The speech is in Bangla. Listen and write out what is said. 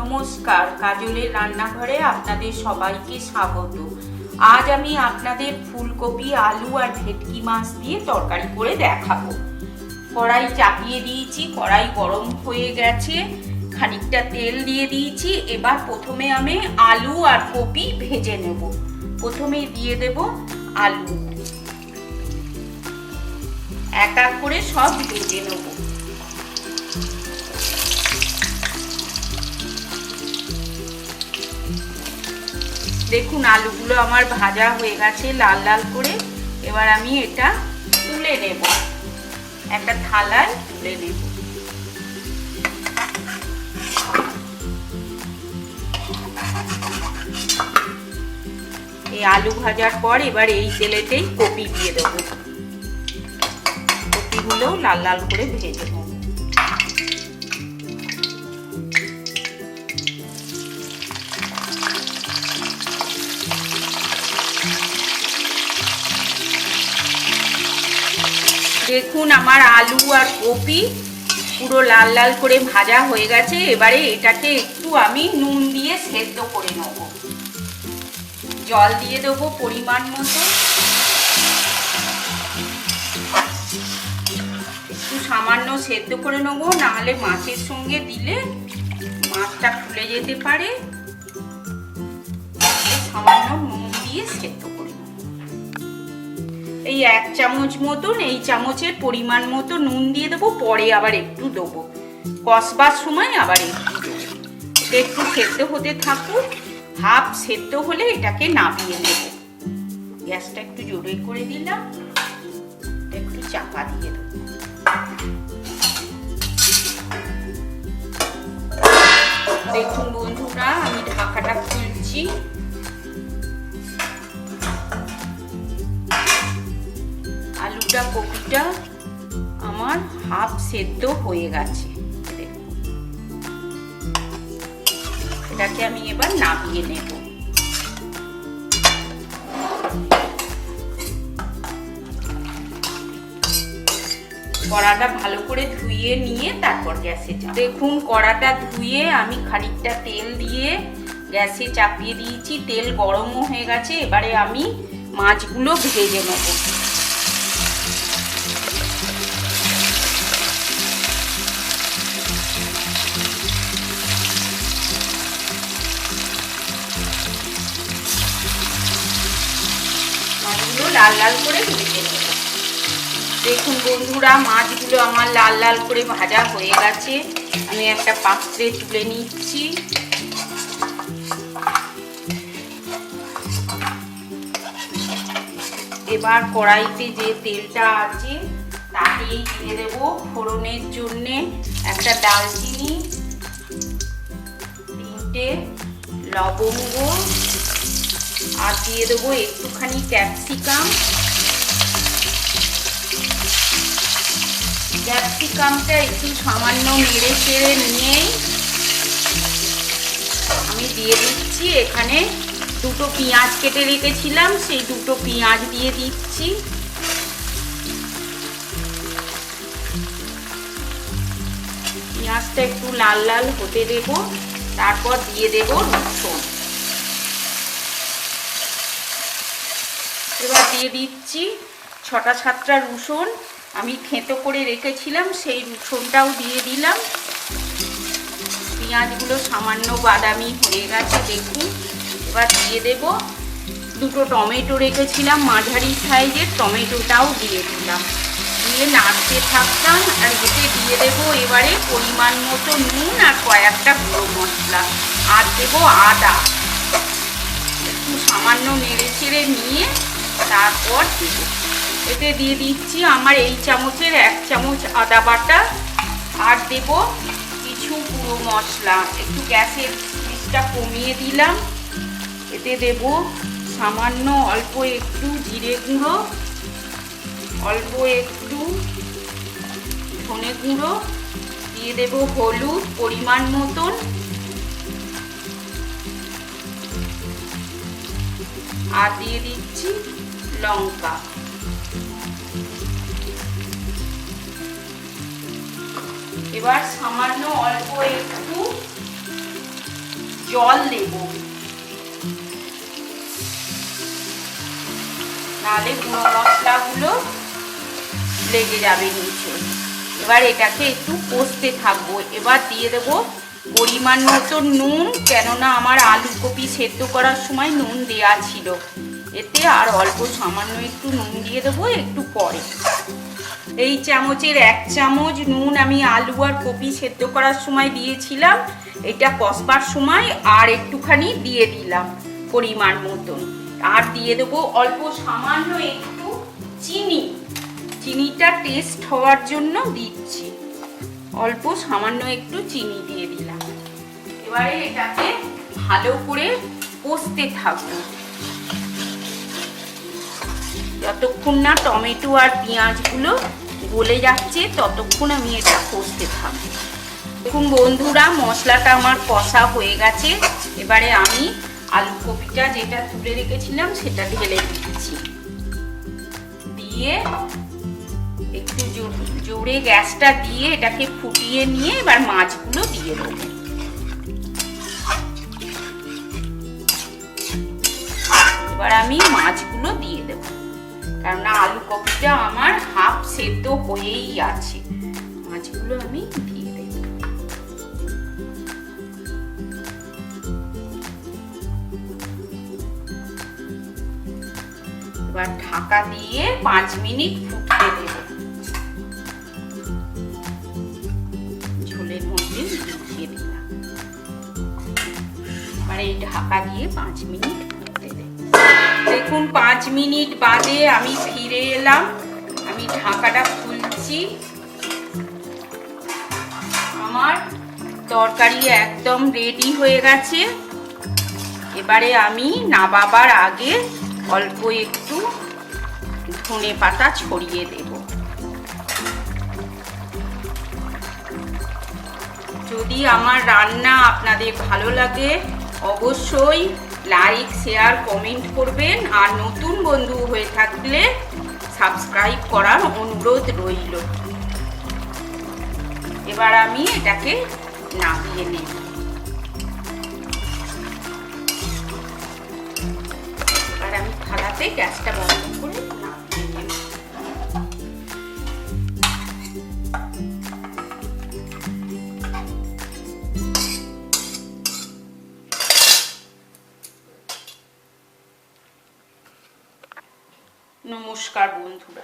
নমস্কার, কাজলের রান্নাঘরে আপনাদের সবাইকে স্বাগত। আজ আমি আপনাদের ফুলকপি, আলু আর ভেটকি মাছ দিয়ে তরকারি করে দেখাবো। কড়াই চাপিয়ে দিয়েছি, কড়াই গরম হয়ে গেছে, খানিকটা তেল দিয়ে দিয়েছি, এবার প্রথমে আমি আলু আর কপি ভেজে নেব। প্রথমে দিয়ে দেব আলু। এক এক করে সব ভেজে নেব। দেখুন, আলুগুলো আমার ভাজা হয়ে গেছে লাল লাল করে। এবার আমি এটা তুলে নেব। একটা থালায় তুলে নেব। এই আলু ভাজার পর এবার এই তেলেতেই কপি দিয়ে দেবো। কপিগুলোও লাল লাল করে ভেজে নেব। দেখুন আমার আলু আর কপি। পুরো লাল লাল করে ভাজা হয়ে গেছে। এবারে এটাকে একটু আমি নুন দিয়ে সেদ্ধ করে নেব। জল দিয়ে দেবো পরিমাণ মতো। একটু সামান্য সেদ্ধ করে নেব, নাহলে মাছের সঙ্গে দিলে মাছটা ফুলে যেতে পারে। সামান্য নুন দিয়ে সেদ্ধ এই এক চামচ মতন, এই চামচের পরিমাণ মতো নুন দিয়ে দেবো, পরে আবার একটু দেবো। কষবার সময় আবার একটু দেবো। একটু সেদ্ধ হতে থাকুক, হাফ সেদ্ধ হলে এটাকে নামিয়ে নেব। গ্যাসটা একটু জোরে করে দিলাম একটু চাপা দিয়ে দেবো। দেখুন বন্ধুরা, আমি ঢাকাটা খুলছি। সেদ্ধ হয়ে গেছে। এটাকে আমি এবার নামিয়ে নেব। কড়াটা ভালো করে ধুয়ে নিয়ে তারপর গ্যাসে দেখুন, কড়াটা ধুয়ে আমি খানিকটা তেল দিয়ে গ্যাসে চাপিয়ে দিয়েছি। তেল গরমও হয়ে গেছে। এবারে আমি মাছগুলো ভেজে নেব। লাল লাল করে ভেজে দেখুন বন্ধুরা, মাছগুলো আমার লাল লাল করে ভাজা হয়ে গেছে। আমি একটা পাত্রে তুলে নিচ্ছি। এবার কড়াইতে যে তেলটা আছে, তাতেই দিয়ে দেব ফোড়নের জন্যে একটা ডালচিনি, তিনটে লবঙ্গ আর দিয়ে দেবো একটুখানি ক্যাপসিকাম। ক্যাপসিকামটা একটু সামান্য নেড়ে চেড়ে নিয়েই আমি দিয়ে দিচ্ছি। এখানে দুটো পেঁয়াজ কেটে রেখেছিলাম, সেই দুটো পেঁয়াজ দিয়ে দিচ্ছি। পেঁয়াজটা একটু লাল লাল হতে দেব, তারপর দিয়ে দেব রসুন এবার দিয়ে দিচ্ছি। ছটা সাতটা রসুন আমি থেঁতো করে রেখেছিলাম, সেই রসুনটাও দিয়ে দিলাম। পেঁয়াজগুলো সামান্য বাদামি হয়ে গেছে, দেখুন। এবার দিয়ে দেব। দুটো টমেটো রেখেছিলাম, মাঝারি সাইজের টমেটোটাও দিয়ে দিলাম। দিয়ে নাড়তে থাকতাম, আর এতে দিয়ে দেব এবারে পরিমাণ মতো নুন আর কয়েকটা গুঁড়ো মশলা। আর দেবো আদা। একটু সামান্য নেড়ে চেড়ে নিয়ে তারপর এতে দিয়ে দিচ্ছি আমার এই চামচের এক চামচ আদা বাটা আর দেব কিছু গুঁড়ো মশলা। একটু গ্যাসের স্পিডটা কমিয়ে দিলাম। এতে দেব সামান্য অল্প একটু জিরে গুঁড়ো, অল্প একটু ধনে গুঁড়ো, দিয়ে দেব হলুদ পরিমাণ মতন। আর দিয়ে দিচ্ছি লঙ্কা। এবার সামান্য অল্প একটু জল দেব। নাহলে গুঁড়ো মশলাগুলো লেগে যাবে নিচে। এবার এটাকে একটু কষতে থাকব। এবার দিয়ে দেব পরিমাণ মতো নুন, কেননা আমার আলু কপি সেদ্ধ করার সময় নুন দেয়া ছিল। এতে আর অল্প সামান্য একটু নুন দিয়ে দেবো, একটু পরে। এই চামচের এক চামচ নুন আমি আলু আর কপি সেদ্ধ করার সময় দিয়েছিলাম। এটা কষবার সময় আর একটুখানি দিয়ে দিলাম পরিমাণ মতন। আর দিয়ে দেবো অল্প সামান্য একটু চিনি। চিনিটা টেস্ট হওয়ার জন্য দিচ্ছি। অল্প সামান্য একটু চিনি দিয়ে দিলাম। এবারে এটাকে ভালো করে কষতে থাকব। যতক্ষণ না টমেটো আর পেঁয়াজগুলো গলে যাচ্ছে, ততক্ষণ আমি এটা কষতে থাকব। দেখুন বন্ধুরা, মশলাটা আমার কষা হয়ে গেছে। এবারে আমি আলু কপিটা যেটা তুলে রেখেছিলাম, সেটা ঢেলে দিচ্ছি। দিয়ে একটু জোরে গ্যাসটা দিয়ে এটাকে ফুটিয়ে নিয়ে এবার মাছগুলো দিয়ে দেবো। এবার আমি মাছগুলো দিয়ে দেবো। কেননা আলু কপিটা আমার হাফ সেদ্ধ হয়েই আছে। মাছগুলো আমি দিয়ে দেবো। এবার ঢাকা দিয়ে পাঁচ মিনিট ফুটতে দেবো। ঝোলের মধ্যে দিলাম। এবার এই ঢাকা দিয়ে পাঁচ মিনিট দেখুন, পাঁচ মিনিট বাদে আমি ফিরে এলাম। আমি ঢাকাটা খুলছি। আমার তরকারি একদম রেডি হয়ে গেছে। এবারে আমি নাবাবার আগে অল্প একটু ধনে পাতা ছড়িয়ে দেব। যদি আমার রান্না আপনাদের ভালো লাগে, অবশ্যই লাইক শেয়ার কমেন্ট করবেন। আর নতুন বন্ধু হয়ে থাকলে সাবস্ক্রাইব করার অনুরোধ রইল। এবার আমি এটাকে নামিয়ে নেব এবার আমি থালাতে গ্যাসটা বন্ধ করে। নমস্কার বন্ধুরা